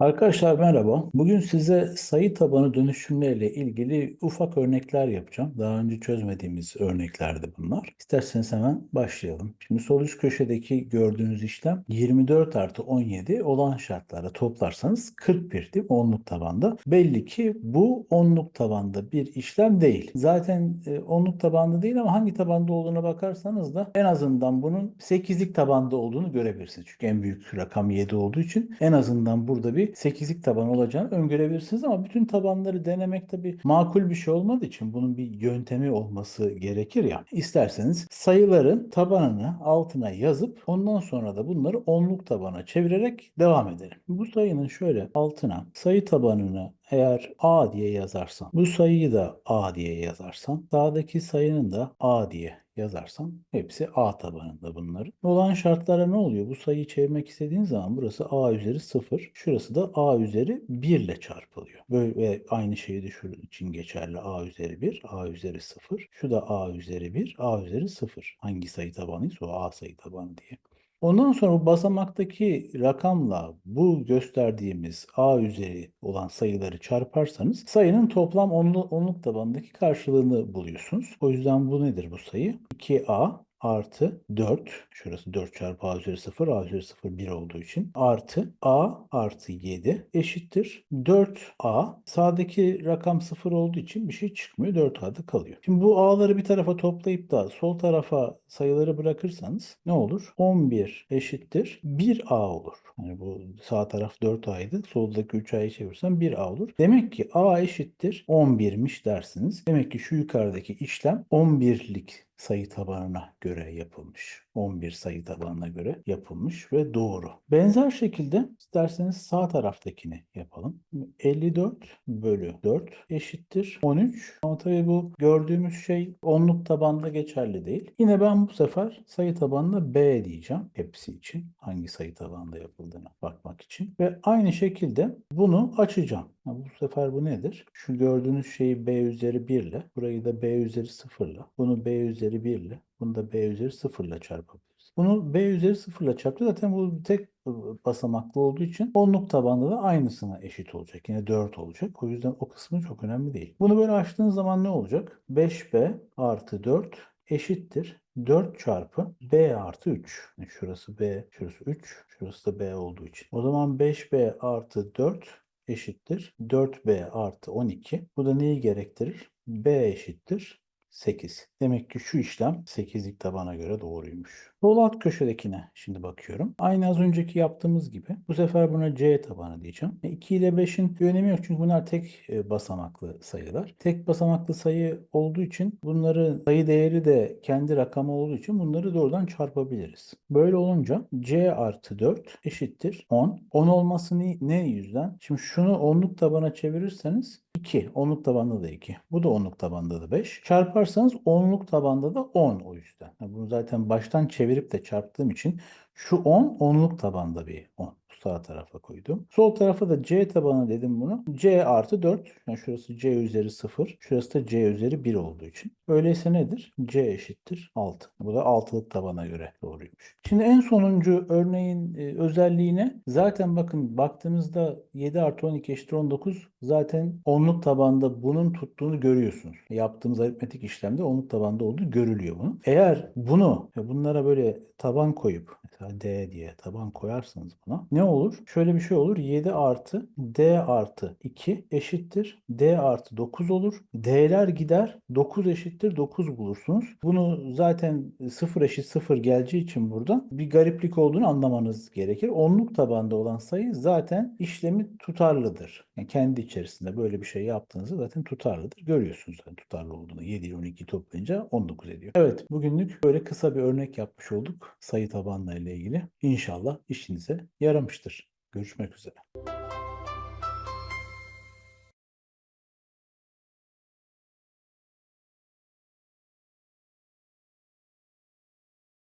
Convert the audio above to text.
Arkadaşlar merhaba. Bugün size sayı tabanı dönüşümleriyle ilgili ufak örnekler yapacağım. Daha önce çözmediğimiz örneklerdi bunlar. İsterseniz hemen başlayalım. Şimdi sol üst köşedeki gördüğünüz işlem 24 artı 17 olan şartlara toplarsanız 41 değil mi? Onluk tabanda. Belli ki bu onluk tabanda bir işlem değil. Zaten e, onluk tabanda değil ama hangi tabanda olduğuna bakarsanız da en azından bunun 8'lik tabanda olduğunu görebilirsiniz. Çünkü en büyük rakam 7 olduğu için en azından burada bir 8'lik taban olacağını öngörebilirsiniz ama bütün tabanları denemek tabii makul bir şey olmadığı için bunun bir yöntemi olması gerekir ya. İsterseniz sayıların tabanını altına yazıp ondan sonra da bunları onluk tabana çevirerek devam edelim. Bu sayının şöyle altına sayı tabanını eğer A diye yazarsam, bu sayıyı da A diye yazarsam, sağdaki sayının da A diye yazarsam hepsi A tabanında bunların. Olan şartlara ne oluyor? Bu sayıyı çevirmek istediğiniz zaman burası A üzeri 0, şurası da A üzeri 1 ile çarpılıyor. Böyle aynı şeyi de şunun için geçerli. A üzeri 1, A üzeri 0. Şu da A üzeri 1, A üzeri 0. Hangi sayı tabanıysa o A sayı tabanı diye. Ondan sonra bu basamaktaki rakamla bu gösterdiğimiz a üzeri olan sayıları çarparsanız sayının toplam onlu, onluk tabanındaki karşılığını buluyorsunuz. O yüzden bu nedir bu sayı? 2a artı 4 şurası 4 çarpı a üzeri 0 a üzeri 0 1 olduğu için artı a artı 7 eşittir 4a sağdaki rakam 0 olduğu için bir şey çıkmıyor 4a'da kalıyor. Şimdi bu a'ları bir tarafa toplayıp da sol tarafa sayıları bırakırsanız ne olur? 11 eşittir 1a olur. Yani bu sağ taraf 4a'ydı. Soldaki 3a'yı çevirsem 1a olur. Demek ki a eşittir 11'miş dersiniz. Demek ki şu yukarıdaki işlem 11'lik sayı tabanına göre yapılmış. 11 sayı tabanına göre yapılmış ve doğru. Benzer şekilde isterseniz sağ taraftakini yapalım. 54 bölü 4 eşittir 13. Ama tabii bu gördüğümüz şey onluk tabanda geçerli değil. Yine ben bu sefer sayı tabanına B diyeceğim. Hepsi için. Hangi sayı tabanında yapıldığına bakmak için. Ve aynı şekilde bunu açacağım. Bu sefer bu nedir? Şu gördüğünüz şeyi B üzeri 1 ile, burayı da B üzeri 0 ile, bunu B üzeri 1 ile, bunu da B üzeri 0 ile çarpabiliriz. Bunu B üzeri 0 ile çarptı. Zaten bu tek basamaklı olduğu için onluk tabanda da aynısına eşit olacak. Yine 4 olacak. O yüzden o kısmı çok önemli değil. Bunu böyle açtığınız zaman ne olacak? 5B artı 4 eşittir 4 çarpı B artı 3. Yani şurası B, şurası 3, şurası da B olduğu için. O zaman 5B artı 4 eşittir 4b artı 12. Bu da neyi gerektirir? b eşittir 8. Demek ki şu işlem 8'lik tabana göre doğruymuş. Sol alt köşedekine şimdi bakıyorum. Aynı az önceki yaptığımız gibi. Bu sefer buna C tabanı diyeceğim. 2 ile 5'in bir önemi yok çünkü bunlar tek e, basamaklı sayılar. Tek basamaklı sayı olduğu için bunları sayı değeri de kendi rakamı olduğu için bunları doğrudan çarpabiliriz. Böyle olunca C artı 4 eşittir 10. 10 olması ne, yüzden? Şimdi şunu onluk tabana çevirirseniz 2. Onluk tabanda da 2. Bu da onluk tabanda da 5. Çarparsanız onluk tabanda da 10 o yüzden. Bunu zaten baştan çevirip de çarptığım için şu 10 onluk tabanda bir 10 sağ tarafa koydum. Sol tarafa da C tabanı dedim bunu. C artı 4. Yani şurası C üzeri 0. Şurası da C üzeri 1 olduğu için. Öyleyse nedir? C eşittir 6. Bu da altılık tabana göre doğruymuş. Şimdi en sonuncu örneğin e, özelliğine zaten bakın baktığınızda 7 artı 12 eşittir 19 zaten onluk tabanda bunun tuttuğunu görüyorsunuz. Yaptığımız aritmetik işlemde onluk tabanda olduğu görülüyor bunun. Eğer bunu bunlara böyle taban koyup mesela D diye taban koyarsanız buna ne olur? Şöyle bir şey olur. 7 artı D artı 2 eşittir. D artı 9 olur. D'ler gider. 9 eşittir 9 bulursunuz. Bunu zaten 0 eşit 0 geleceği için buradan bir gariplik olduğunu anlamanız gerekir. Onluk tabanda olan sayı zaten işlemi tutarlıdır. Yani kendi içerisinde böyle bir şey yaptığınızda zaten tutarlıdır. Görüyorsunuz zaten tutarlı olduğunu. 7 ile 12 toplayınca 19 ediyor. Evet bugünlük böyle kısa bir örnek yapmış olduk sayı tabanla ile ilgili. İnşallah işinize yaramıştır. Görüşmek üzere.